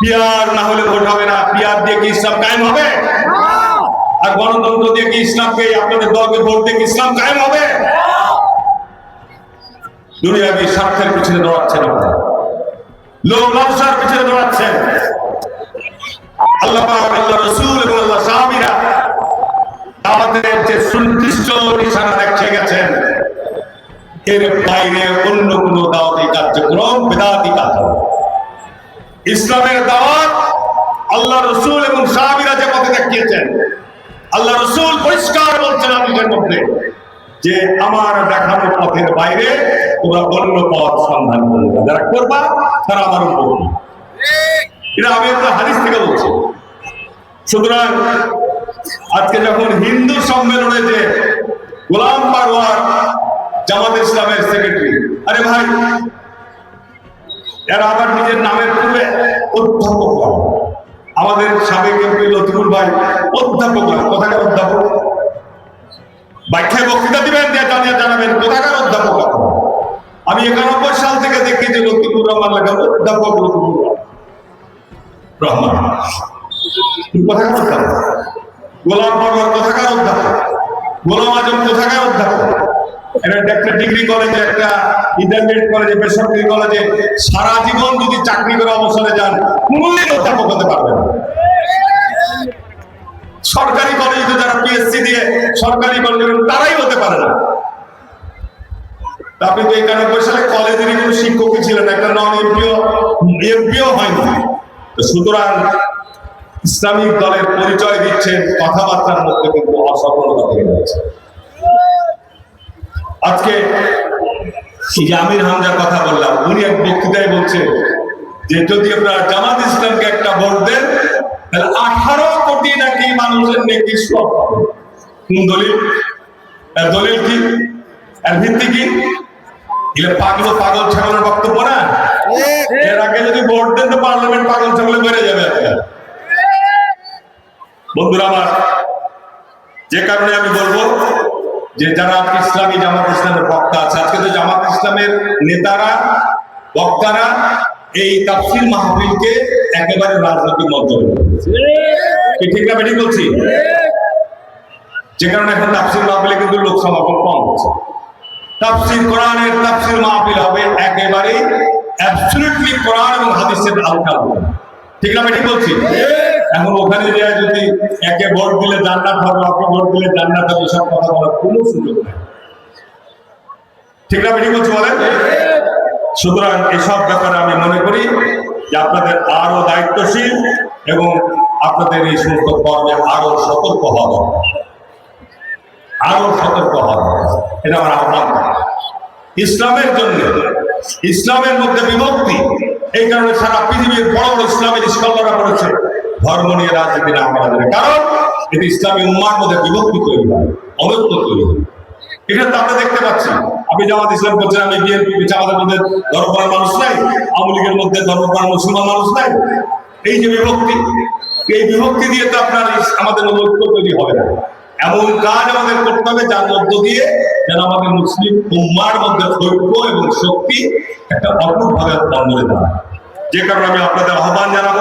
Peer না হলে vote হবে না। পিয়ার দিয়ে কি ইসলাম কায়েম হবে? আর গণতন্ত্র দিয়ে কি ইসলামকে আপনাদের দলকে ভোট দিয়ে কি ইসলাম কায়েম হবে? দুনিয়াবি স্বার্থের পিছনে দৌড়াচ্ছেন আপনারা লোক লালসার পিছনে দৌড়াচ্ছেন আল্লাহ পাক, আল্লাহ রসুল এবং আল্লাহ সাহাবীরা আমাদের যে সুনির্দিষ্ট নিশানা দেখে গেছেন এর বাইরে অন্য কোন দাওয়াতি কার্যক্রম বেদাতি হবে। ইসলামের দাওয়াত আল্লাহ রসুল এবং সাহাবীরা যে পথে দেখিয়েছেন। আল্লাহ রসুল পরিষ্কার বলছেন হাদিসের মধ্যে যে আমার দেখানো পথের বাইরে তোমরা অন্য পথ সন্ধান করবে যারা করবা, তারা আমার উপর এটা আমি একটা হাদিস থেকে বলছি। সুতরাং আজকে যখন হিন্দু সম্মেলনে যে গোলাম পারওয়ার জামাত ইসলামের সেক্রেটারি, আরে ভাই এরা আবার নিজের নামের পূর্বে অধ্যাপক। আমাদের সাবেক এমপি লতিফুল ভাই অধ্যাপক। কোথাকার অধ্যাপক ব্যাখ্যায় বক্তৃতা দিবেন জানিয়ে জানাবেন কোথাকার অধ্যাপক? আমি একানব্বই সাল থেকে দেখি যে লতিফুর রহমান লেখা অধ্যাপক লতিফুর রহমান কোথাকার অধ্যাপক গোলাম পরওয়ার কোথাকার অধ্যাপক গোলাম আজম কোথাকার অধ্যাপক এটা একটা ডিগ্রি কলেজে একটা ইন্টারমিডিয়েট কলেজে বেসরকারি কলেজে সারা জীবন যদি চাকরি করে অবসরে যান, কোনদিন অধ্যাপক হতে পারবেন। সরকারি কলেজে যারা পিএসসি দিয়ে সরকারি কলেজে তারাই হতে পারে না। আপনি তো একানব্বই সালে কলেজেরই কোনো শিক্ষকই ছিলেন একটা নন এমপিও এমপিও হয়নি। তো সুতরাং ইসলামিক দলের পরিচয় দিচ্ছেন, কথাবার্তার মধ্যে কিন্তু অসফলতা থেকে যাচ্ছে আজকে যে আমির হামজার কথা বললাম, উনি এক বক্তৃতায় বলছে যে যদি আপনারা জামাত ইসলামকে একটা ভোট দেন, তাহলে আঠারো কোটি নাকি মানুষের নেকি সব কোন দলিল? দলিল কি? এর ভিত্তি কি? পাগল পাগল ছাগলের বক্তব্য না? এর আগে যদি ভোট দেন তো পার্লামেন্ট পাগল ছাগলে বেড়ে যাবে আজকে। বন্ধুরা আমার, যে কারণে আমি বলব যে যারা ইসলামী, জামাত ইসলামের বক্তা আছে। আজকে তো জামাত ইসলামের নেতারা, বক্তারা এই তাফসিল মাহফিলকে একেবারে রাজনৈতিক মঞ্চ কি ঠিক না বেঠিক বলছি? যে কারণে এখন তাফসিল মাহফিলে কিন্তু লোক সমাগম কম হচ্ছে। তাফসির কোরআনের তাফসির মাহফিল হবে একেবারে অ্যাবসলিউটলি কোরআন এবং হাদিসের আলোচনা ঠিক না, বেঠিক বলছি? এখন ওখানে যে যদি একে ভোট দিলে জান্নাত হবে অকে ভোট দিলে জান্নাত হবে, এসব কথা বলার কোনো সুযোগ নেই। ঠিক না, বেঠিক বলছি বলেন? সুতরাং এসব ব্যাপারে আমি মনে করি যে আপনাদের আরও দায়িত্বশীল এবং আপনাদের এই সমস্ত কর্মে আরও সতর্ক হওয়া আরও সতর্ক হওয়া এটা আমার আহ্বান। ইসলামের জন্য, ইসলামের মধ্যে বিভক্তি, এই কারণে সারা পৃথিবীর বড় বড় ইসলামের স্কলাররা বলেছে, ধর্ম নিয়ে রাজনীতি না। করা কারণ এটি ইসলামী উম্মার মধ্যে বিভক্তি তৈরি হয়, অনৈক্য তৈরি হয়। এটা তো আমরা দেখতে পাচ্ছি। আমি জামাত ইসলাম করছেন আমি বিএনপি জামাতের মধ্যে ধর্মপ্রাণ মানুষ নাই, আওয়ামী লীগের মধ্যে ধর্মপ্রাণ মুসলমান মানুষ নাই। এই যে বিভক্তি, এই বিভক্তি দিয়ে তো আপনার আমাদের মধ্যে ঐক্য তৈরি হবে না। এমন কাজ আমাদের করতে হবে যার মধ্য দিয়ে যেন আমাদের মুসলিম উম্মার মধ্যে ঐক্য এবং শক্তি একটা অটুট ভাবে বন্ধনে দাঁড়ায়। যে কারণে আমি আপনাদের আহ্বান জানাব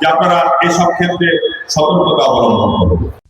যে আপনারা এসব ক্ষেত্রে সতর্কতা অবলম্বন করবেন